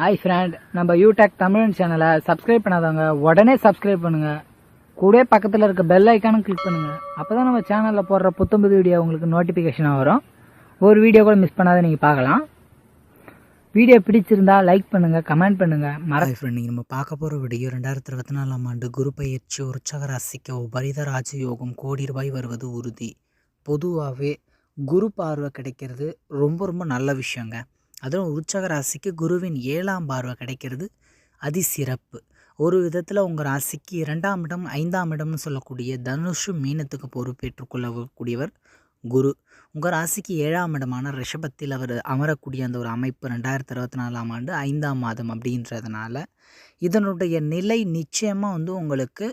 Hi friend நம்ம யூடெக் தமிழன் சேனலை சப்ஸ்கிரைப் பண்ணாதவங்க உடனே சப்ஸ்கிரைப் பண்ணுங்க. கூட பக்கத்தில் இருக்க பெல் ஐக்கானும் கிளிக் பண்ணுங்க. அப்பதான் நம்ம சேனலில் போடுற புத்தம்புது வீடியோ உங்களுக்கு நோட்டிஃபிகேஷனாக வரும். ஒரு வீடியோ கூட மிஸ் பண்ணாத நீங்கள் பார்க்கலாம். வீடியோ பிடிச்சிருந்தா லைக் பண்ணுங்க கமெண்ட் பண்ணுங்க. மறக்க ஹாய் ஃப்ரெண்ட் நம்ம பார்க்க போகிற வீடியோ ரெண்டாயிரத்தி இருபத்தி நாலாம் ஆண்டு குரு பயிற்சி உற்சக ராசிக்கு உபரித ராஜயோகம் கோடி ரூபாய் வருவது உறுதி. பொதுவாகவே குரு பார்வை கிடைக்கிறது ரொம்ப ரொம்ப நல்ல விஷயங்க. அதுவும் உற்சக ராசிக்கு குருவின் ஏழாம் பார்வை கிடைக்கிறது. அதிசிறப்பு ஒரு விதத்தில் உங்கள் ராசிக்கு இரண்டாம் இடம் ஐந்தாம் இடம்னு சொல்லக்கூடிய தனுஷு மீனத்துக்கு பொறுப்பேற்றுக்கொள்ளக்கூடியவர் குரு. உங்கள் ராசிக்கு ஏழாம் இடமான ரிஷபத்தில் அவர் அமரக்கூடிய அந்த ஒரு அமைப்பு ரெண்டாயிரத்தி இருபத்தி நாலாம் ஆண்டு ஐந்தாம் மாதம் அப்படின்றதுனால இதனுடைய நிலை நிச்சயமாக வந்து உங்களுக்கு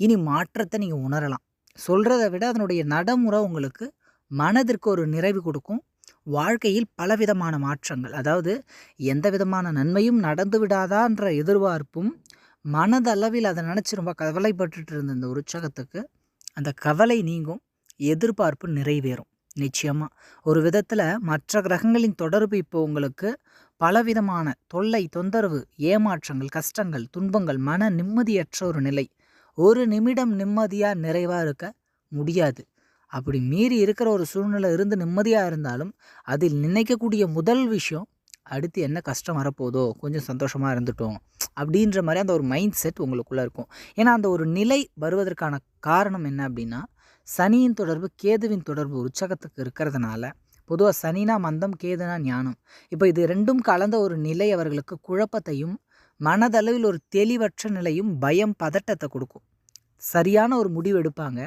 இனி மாற்றத்தை நீங்கள் உணரலாம். சொல்கிறத விட அதனுடைய நடைமுறை உங்களுக்கு மனதிற்கு ஒரு நிறைவு கொடுக்கும். வாழ்க்கையில் பலவிதமான மாற்றங்கள். அதாவது எந்த விதமான நன்மையும் நடந்து விடாதான்ற எதிர்பார்ப்பும் மனதளவில் அதை நினச்சி ரொம்ப கவலைப்பட்டுட்டு இருந்த இந்த உற்சாகத்துக்கு அந்த கவலை நீங்கும் எதிர்பார்ப்பு நிறைவேறும். நிச்சயமாக ஒரு விதத்தில் மற்ற கிரகங்களின் தொடர்பு இப்போ உங்களுக்கு பலவிதமான தொல்லை தொந்தரவு ஏமாற்றங்கள் கஷ்டங்கள் துன்பங்கள் மன நிம்மதியற்ற ஒரு நிலை. ஒரு நிமிடம் நிம்மதியாக நிறைவாக இருக்க முடியாது. அப்படி மீறி இருக்கிற ஒரு சூழ்நிலை இருந்து நிம்மதியாக இருந்தாலும் அதில் நினைக்கக்கூடிய முதல் விஷயம் அடுத்து என்ன கஷ்டம் வரப்போதோ கொஞ்சம் சந்தோஷமாக இருந்துட்டோம் அப்படின்ற மாதிரி அந்த ஒரு மைண்ட் செட் உங்களுக்குள்ளே இருக்கும். ஏன்னா அந்த ஒரு நிலை வருவதற்கான காரணம் என்ன அப்படின்னா சனியின் தொடர்பு கேதுவின் தொடர்பு உற்சகத்துக்கு இருக்கிறதுனால பொதுவாக சனினா மந்தம் கேதுனா ஞானம். இப்போ இது ரெண்டும் கலந்த ஒரு நிலை அவர்களுக்கு குழப்பத்தையும் மனதளவில் ஒரு தெளிவற்ற நிலையும் பயம் பதட்டத்தை கொடுக்கும். சரியான ஒரு முடிவு எடுப்பாங்க.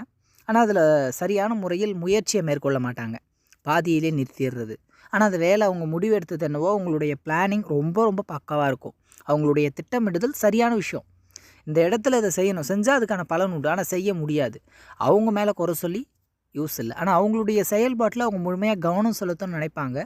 ஆனால் அதில் சரியான முறையில் முயற்சியை மேற்கொள்ள மாட்டாங்க. பாதியிலே நிறுத்திடுறது. ஆனால் அந்த வேலை அவங்க முடிவு எடுத்தது என்னவோ அவங்களுடைய பிளானிங் ரொம்ப ரொம்ப பக்காவாக இருக்கும். அவங்களுடைய திட்டமிடுதல் சரியான விஷயம். இந்த இடத்துல இதை செய்யணும். செஞ்சால் அதுக்கான பலன் உண்டு. ஆனால் செய்ய முடியாது. அவங்க மேலே குறை சொல்லி யூஸ் இல்லை. ஆனால் அவங்களுடைய செயல்பாட்டில் அவங்க முழுமையாக கவனம் செலுத்தணும்னு நினைப்பாங்க.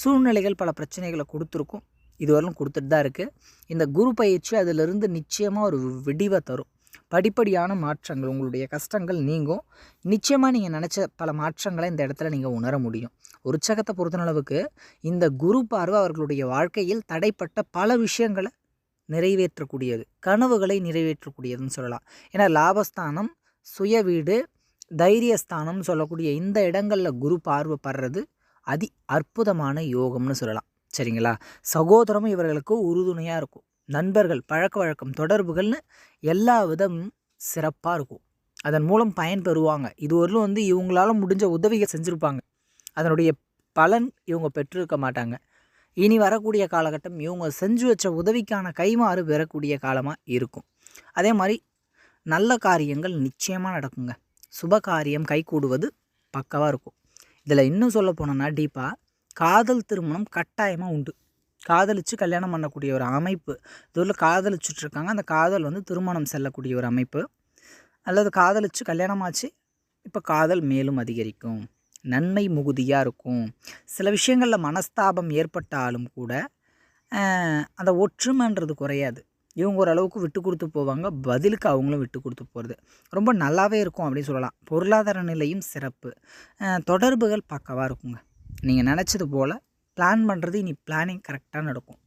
சூழ்நிலைகள் பல பிரச்சனைகளை கொடுத்துருக்கும். இதுவரையிலும் கொடுத்துட்டு தான் இருக்குது இந்த குரு பயிற்சி அதிலிருந்து நிச்சயமாக ஒரு விடிவை தரும். படிப்படியான மாற்றங்கள் உங்களுடைய கஷ்டங்கள் நீங்கும். நிச்சயமாக நீங்கள் நினச்ச பல மாற்றங்களை இந்த இடத்துல நீங்கள் உணர முடியும். உற்சகத்தை பொறுத்தளவுக்கு இந்த குரு பார்வை அவர்களுடைய வாழ்க்கையில் தடைப்பட்ட பல விஷயங்களை நிறைவேற்றக்கூடியது. கனவுகளை நிறைவேற்றக்கூடியதுன்னு சொல்லலாம். ஏன்னா லாபஸ்தானம் சுய வீடு தைரியஸ்தானம்னு சொல்லக்கூடிய இந்த இடங்களில் குரு பார்வை படுறது அதி அற்புதமான யோகம்னு சொல்லலாம். சரிங்களா? சகோதரமும் இவர்களுக்கு உறுதுணையாக இருக்கும். நண்பர்கள் பழக்க வழக்கம் தொடர்புகள்னு எல்லா விதம் சிறப்பாக இருக்கும். அதன் மூலம் பயன் பெறுவாங்க இதுவரையிலும் வந்து இவங்களால முடிஞ்ச உதவிகள் செஞ்சுருப்பாங்க. அதனுடைய பலன் இவங்க பெற்றிருக்க மாட்டாங்க. இனி வரக்கூடிய காலகட்டம் இவங்க செஞ்சு வச்ச உதவிக்கான கைமாறு பெறக்கூடிய காலமாக இருக்கும். அதே மாதிரி நல்ல காரியங்கள் நிச்சயமாக நடக்குங்க. சுப காரியம் கைகூடுவது பக்கவாக இருக்கும். இதில் இன்னும் சொல்ல போனோன்னா டீப்பாக காதல் திருமணம் கட்டாயமாக உண்டு. காதலித்து கல்யாணம் பண்ணக்கூடிய ஒரு அமைப்பு. இதுவில் காதலிச்சுட்டு இருக்காங்க. அந்த காதல் வந்து திருமணம் செல்லக்கூடிய ஒரு அமைப்பு. அல்லது காதலித்து கல்யாணமாச்சு இப்போ காதல் மேலும் அதிகரிக்கும். நன்மை முகுதியாக இருக்கும். சில விஷயங்களில் மனஸ்தாபம் ஏற்பட்டாலும் கூட அந்த ஒற்றுமைன்றது குறையாது. இவங்க ஓரளவுக்கு விட்டு கொடுத்து போவாங்க. பதிலுக்கு அவங்களும் விட்டு கொடுத்து போகிறது ரொம்ப நல்லாவே இருக்கும் அப்படின்னு சொல்லலாம். பொருளாதார நிலையும் சிறப்பு. தொடர்புகள் பக்கவாக இருக்குங்க. நீங்கள் நினச்சது போல் பிளான் பண்ணுறது இனி பிளானிங் கரெக்டாக நடக்கும்.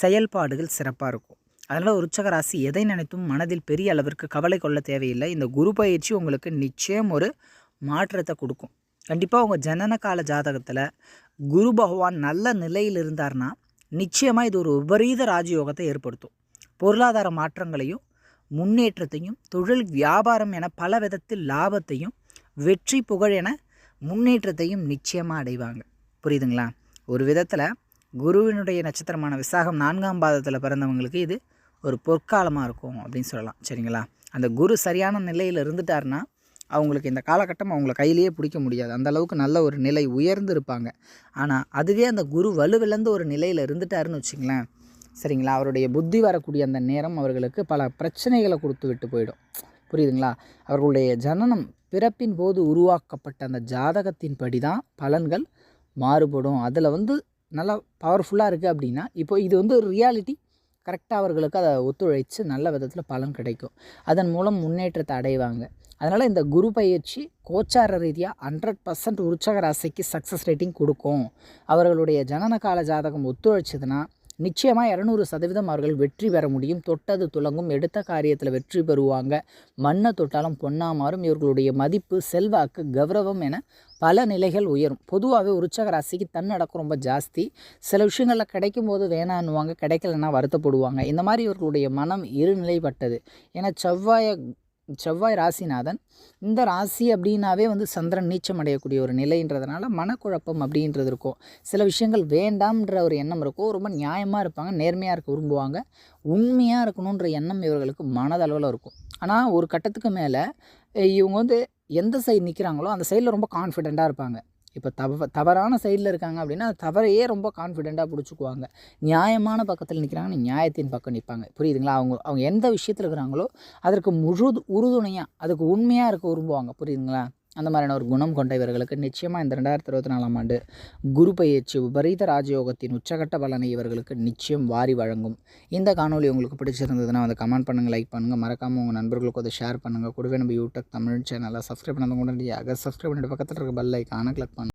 செயல்பாடுகள் சிறப்பாக இருக்கும். அதனால் உற்சக ராசி எதை நினைத்தும் மனதில் பெரிய அளவிற்கு கவலை கொள்ள தேவையில்லை. இந்த குரு பயிற்சி உங்களுக்கு நிச்சயம் ஒரு மாற்றத்தை கொடுக்கும். கண்டிப்பாக உங்கள் ஜனன கால ஜாதகத்தில் குரு பகவான் நல்ல நிலையில் இருந்தார்னா நிச்சயமாக இது ஒரு விபரீத ராஜயோகத்தை ஏற்படுத்தும். பொருளாதார மாற்றங்களையும் முன்னேற்றத்தையும் தொழில் வியாபாரம் என பல விதத்தில் லாபத்தையும் வெற்றி புகழ் என முன்னேற்றத்தையும் நிச்சயமாக அடைவாங்க. புரியுதுங்களா? ஒரு விதத்தில் குருவினுடைய நட்சத்திரமான விசாகம் நான்காம் பாதத்தில் பிறந்தவங்களுக்கு இது ஒரு பொற்காலமாக இருக்கும் அப்படின்னு சொல்லலாம். சரிங்களா? அந்த குரு சரியான நிலையில் இருந்துட்டாருன்னா அவங்களுக்கு இந்த காலகட்டம் அவங்கள கையிலேயே பிடிக்க முடியாது. அந்த அளவுக்கு நல்ல ஒரு நிலை உயர்ந்து இருப்பாங்க ஆனால் அதுவே அந்த குரு வலுவிழந்த ஒரு நிலையில் இருந்துட்டாருன்னு வச்சுங்களேன் சரிங்களா? அவருடைய புத்தி வரக்கூடிய அந்த நேரம் அவர்களுக்கு பல பிரச்சனைகளை கொடுத்து விட்டு போயிடும். புரியுதுங்களா? அவர்களுடைய ஜனனம் பிறப்பின் போது உருவாக்கப்பட்ட அந்த ஜாதகத்தின் படி தான் பலன்கள் மாறுபடும். அதில் வந்து நல்லா பவர்ஃபுல்லாக இருக்குது அப்படின்னா இப்போ இது வந்து ரியாலிட்டி கரெக்டாக அவர்களுக்கு அதை ஒத்துழைச்சு நல்ல விதத்தில் பலன் கிடைக்கும். அதன் மூலம் முன்னேற்றத்தை அடைவாங்க. அதனால் இந்த குரு பயிற்சி கோச்சார ரீதியாக ஹண்ட்ரட் பர்சன்ட் உற்சக ராசிக்கு சக்ஸஸ் ரேட்டிங் கொடுக்கும். அவர்களுடைய ஜனன கால ஜாதகம் ஒத்துழைச்சதுன்னா நிச்சயமாக இரநூறு சதவீதம் அவர்கள் வெற்றி பெற முடியும். தொட்டது துலங்கும் எடுத்த காரியத்தில் வெற்றி பெறுவாங்க. மண்ணை தொட்டாலும் பொன்னா மாறும் இவர்களுடைய மதிப்பு செல்வாக்கு கௌரவம் என பல நிலைகள் உயரும். பொதுவாகவே உற்சக ராசிக்கு தன்னடக்கம் ரொம்ப ஜாஸ்தி. சில விஷயங்களில் கிடைக்கும் போது வேணான்னுவாங்க கிடைக்கலன்னா வருத்தப்படுவாங்க. இந்த மாதிரி இவர்களுடைய மனம் இருநிலைப்பட்டது. ஏன்னா செவ்வாயை செவ்வாய் ராசிநாதன். இந்த ராசி அப்படின்னாவே வந்து சந்திரன் நீச்சம் அடையக்கூடிய ஒரு நிலைன்றதுனால மனக்குழப்பம் அப்படின்றது இருக்கும். சில விஷயங்கள் வேண்டாம்ன்ற ஒரு எண்ணம் இருக்கும். ரொம்ப நியாயமாக இருப்பாங்க. நேர்மையாக இருக்க விரும்புவாங்க. உண்மையாக இருக்கணுன்ற எண்ணம் இவர்களுக்கு மனதளவில் இருக்கும். ஆனால் ஒரு கட்டத்துக்கு மேலே இவங்க வந்து எந்த சைடு நிற்கிறாங்களோ அந்த சைடில் ரொம்ப கான்ஃபிடெண்ட்டாக இருப்பாங்க. இப்போ தவ தவறான சைடில் இருக்காங்க அப்படின்னா தவறையே ரொம்ப கான்ஃபிடெண்ட்டாக பிடிச்சிக்குவாங்க. நியாயமான பக்கத்தில் நிற்கிறாங்கன்னா நியாயத்தின் பக்கம் நிற்பாங்க புரியுதுங்களா? அவங்க அவங்க எந்த விஷயத்தில் இருக்கிறாங்களோ அதற்கு முழு உறுதுணையாக அதுக்கு உண்மையாக இருக்க விரும்புவாங்க. புரியுதுங்களா? அந்த மாதிரியான ஒரு குணம் கொண்ட இவர்களுக்கு நிச்சயமாக இந்த ரெண்டாயிரத்தி இருபத்தி நாலாம் ஆண்டு குரு பயிற்சி விபரீத ராஜயோகத்தின் உச்சகட்ட பலனை இவர்களுக்கு நிச்சயம் வாரி வழங்கும். இந்த காணொளி உங்களுக்கு பிடிச்சிருந்ததுன்னா வந்து கமெண்ட் பண்ணுங்கள் லைக் பண்ணுங்கள் மறக்காமல் உங்கள் நண்பர்களுக்கு அதை ஷேர் பண்ணுங்கள் கூடவே நம்ம யூடியூப் தமிழ் சேனலை சப்ஸ்கிரைப் பண்ணாத உடனடியாக சப்ஸ்கிரைப் பண்ணிட்டு பக்கத்தில் இருக்க பெல் ஐக்கான கிளிக் பண்ணுங்கள்